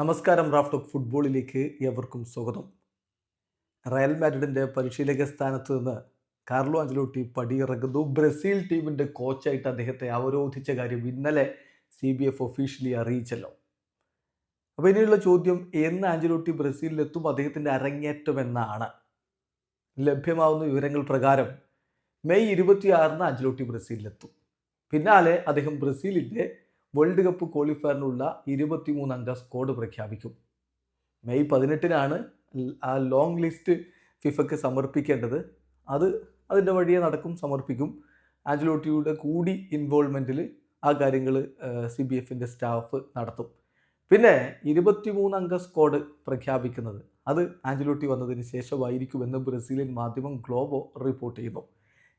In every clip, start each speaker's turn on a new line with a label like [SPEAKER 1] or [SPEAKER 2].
[SPEAKER 1] നമസ്കാരം റാഫ്റ്റോക്ക് ഫുട്ബോളിലേക്ക് എവർക്കും സ്വാഗതം. റയൽ മാഡ്രിഡിന്റെ പരിശീലക സ്ഥാനത്ത് നിന്ന് കാർലോ അഞ്ചലോട്ടി പടിയിറങ്ങുന്നു. ബ്രസീൽ ടീമിന്റെ കോച്ചായിട്ട് അദ്ദേഹത്തെ അവരോധിച്ച കാര്യം ഇന്നലെ സി ബി എഫ് ഒഫീഷ്യലി അറിയിച്ചല്ലോ. അപ്പോൾ ഇനിയുള്ള ചോദ്യം എന്ന് ആഞ്ചലോട്ടി ബ്രസീലിലെത്തും അദ്ദേഹത്തിന്റെ അരങ്ങേറ്റം എന്നാണ്. ലഭ്യമാവുന്ന വിവരങ്ങൾ പ്രകാരം മെയ് ഇരുപത്തിയാറിന് ആഞ്ചലോട്ടി ബ്രസീലിലെത്തും. പിന്നാലെ അദ്ദേഹം ബ്രസീലിന്റെ വേൾഡ് കപ്പ് ക്വാളിഫയറിനുള്ള ഇരുപത്തിമൂന്ന് അംഗ സ്ക്വാഡ് പ്രഖ്യാപിക്കും. മെയ് പതിനെട്ടിനാണ് ആ ലോങ് ലിസ്റ്റ് ഫിഫയ്ക്ക് സമർപ്പിക്കേണ്ടത്. അത് അതിന്റെ വഴിയെ നടക്കും സമർപ്പിക്കും. ആഞ്ചലോട്ടിയുടെ കൂടി ഇൻവോൾവ്മെന്റിൽ ആ കാര്യങ്ങൾ സി ബി എഫിന്റെ സ്റ്റാഫ് നടത്തും. പിന്നെ ഇരുപത്തിമൂന്ന് അംഗ സ്ക്വാഡ് പ്രഖ്യാപിക്കുന്നത്. അത് ആഞ്ചലോട്ടി വന്നതിന് ശേഷമായിരിക്കുമെന്ന് ബ്രസീലിയൻ മാധ്യമം ഗ്ലോബോ റിപ്പോർട്ട് ചെയ്യുന്നു.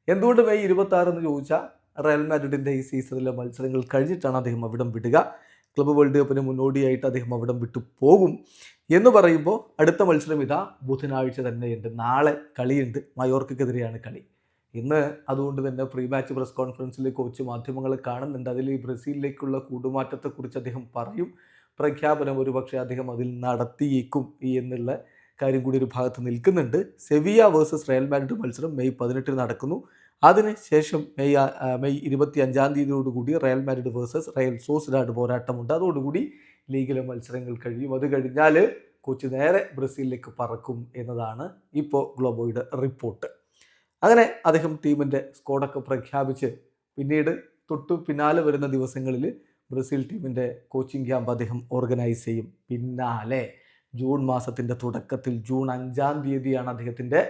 [SPEAKER 1] എന്തുകൊണ്ട് മെയ് ഇരുപത്തി എന്ന് ചോദിച്ചാൽ റയൽ മാഡ്രിഡിന്റെ ഈ സീസണിലെ മത്സരങ്ങൾ കഴിഞ്ഞിട്ടാണ് അദ്ദേഹം അവിടം വിടുക. ക്ലബ്ബ് വേൾഡ് കപ്പിന് മുന്നോടിയായിട്ട് അദ്ദേഹം അവിടം വിട്ടു പോകും. എന്ന് പറയുമ്പോൾ അടുത്ത മത്സരം ഇതാ. ബുധനാഴ്ച തന്നെയുണ്ട്. നാളെ കളിയുണ്ട്. മയോർക്കെതിരെയാണ് കളി. ഇന്ന് അതുകൊണ്ട് തന്നെ പ്രീ മാച്ച് പ്രസ് കോൺഫറൻസിൽ കോച്ച് മാധ്യമങ്ങൾ കാണുന്നുണ്ട്. അതിൽ ഈ ബ്രസീലിലേക്കുള്ള കൂടുമാറ്റത്തെക്കുറിച്ച് അദ്ദേഹം പറയും. പ്രഖ്യാപനം ഒരുപക്ഷെ അദ്ദേഹം അതിൽ നടത്തിയേക്കും എന്നുള്ള കാര്യം കൂടി ഒരു ഭാഗത്ത് നിൽക്കുന്നുണ്ട്. സെവിയ വേഴ്സസ് റയൽ മാഡ്രിഡ് മത്സരം മെയ് പതിനെട്ടിന് നടക്കുന്നു. അതിന് ശേഷം മെയ് മെയ് ഇരുപത്തി അഞ്ചാം തീയതിയോടുകൂടി Real Madrid versus Real Sociedad പോരാട്ടമുണ്ട്. അതോടുകൂടി ലീഗിലെ മത്സരങ്ങൾ കഴിയും. അത് കഴിഞ്ഞാൽ കോച്ച് നേരെ ബ്രസീലിലേക്ക് പറക്കും എന്നതാണ് ഇപ്പോൾ ഗ്ലോബോയുടെ റിപ്പോർട്ട്. അങ്ങനെ അദ്ദേഹം ടീമിന്റെ സ്കോഡൊക്കെ പ്രഖ്യാപിച്ച് പിന്നീട് തൊട്ടു പിന്നാലെ വരുന്ന ദിവസങ്ങളിൽ ബ്രസീൽ ടീമിന്റെ കോച്ചിങ് ക്യാമ്പ് അദ്ദേഹം ഓർഗനൈസ് ചെയ്യും. പിന്നാലെ ജൂൺ മാസത്തിന്റെ തുടക്കത്തിൽ ജൂൺ അഞ്ചാം തീയതിയാണ് അദ്ദേഹത്തിന്റെ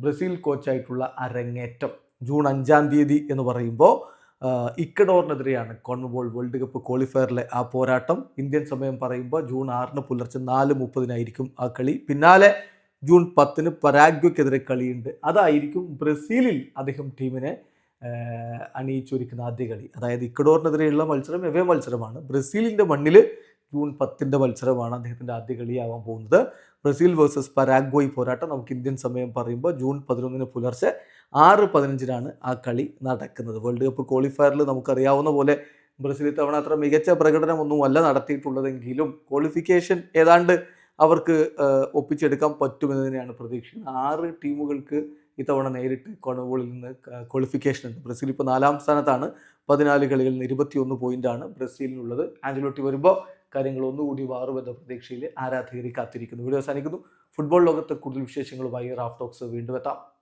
[SPEAKER 1] ബ്രസീൽ കോച്ചായിട്ടുള്ള അരങ്ങേറ്റം. ജൂൺ അഞ്ചാം തീയതി എന്ന് പറയുമ്പോൾ ഇക്കഡോറിനെതിരെയാണ് കോൺമബോൾ വേൾഡ് കപ്പ് ക്വാളിഫയറിലെ ആ പോരാട്ടം. ഇന്ത്യൻ സമയം പറയുമ്പോൾ ജൂൺ ആറിന് പുലർച്ചെ നാല് മുപ്പതിനായിരിക്കും ആ കളി. പിന്നാലെ ജൂൺ പത്തിന് പരാഗ്വയ്ക്കെതിരെ കളിയുണ്ട്. അതായിരിക്കും ബ്രസീലിൽ അദ്ദേഹം ടീമിനെ അണിയിച്ചൊരുക്കുന്ന ആദ്യ കളി. അതായത് ഇക്കഡോറിനെതിരെയുള്ള മത്സരം എവേ മത്സരമാണ്. ബ്രസീലിന്റെ മണ്ണിൽ ജൂൺ പത്തിന്റെ മത്സരമാണ് അദ്ദേഹത്തിന്റെ ആദ്യ കളിയാവാൻ പോകുന്നത്. ബ്രസീൽ വേഴ്സസ് പരാഗ്വോയ് പോരാട്ടം നമുക്ക് ഇന്ത്യൻ സമയം പറയുമ്പോൾ ജൂൺ പതിനൊന്നിന് പുലർച്ചെ ആറ് പതിനഞ്ചിനാണ് ആ കളി നടക്കുന്നത്. വേൾഡ് കപ്പ് ക്വാളിഫയറിൽ നമുക്കറിയാവുന്ന പോലെ ബ്രസീൽ ഇത്തവണ അത്ര മികച്ച പ്രകടനമൊന്നും അല്ല നടത്തിയിട്ടുള്ളതെങ്കിലും ക്വാളിഫിക്കേഷൻ ഏതാണ്ട് അവർക്ക് ഒപ്പിച്ചെടുക്കാൻ പറ്റുമെന്ന് തന്നെയാണ് പ്രതീക്ഷിക്കുന്നത് ആറ് ടീമുകൾക്ക് ഇത്തവണ നേരിട്ട് കോണവോളിൽ നിന്ന് ക്വാളിഫിക്കേഷൻ ഉണ്ട്. ബ്രസീൽ ഇപ്പോൾ നാലാം സ്ഥാനത്താണ്. പതിനാല് കളികളിൽ നിന്ന് ഇരുപത്തിയൊന്ന് പോയിന്റാണ് ബ്രസീലിനുള്ളത്. ആഞ്ചലോട്ടി വരുമ്പോൾ കാര്യങ്ങൾ ഒന്നുകൂടി മാറുമെന്ന പ്രതീക്ഷയിൽ ആരാധകരെ കാത്തിരിക്കുന്നു. വീഡിയോ അവസാനിക്കുന്നു. ഫുട്ബോൾ ലോകത്ത് കൂടുതൽ വിശേഷങ്ങളുമായി റാഫ് ടോക്സ് വീണ്ടും എത്താം.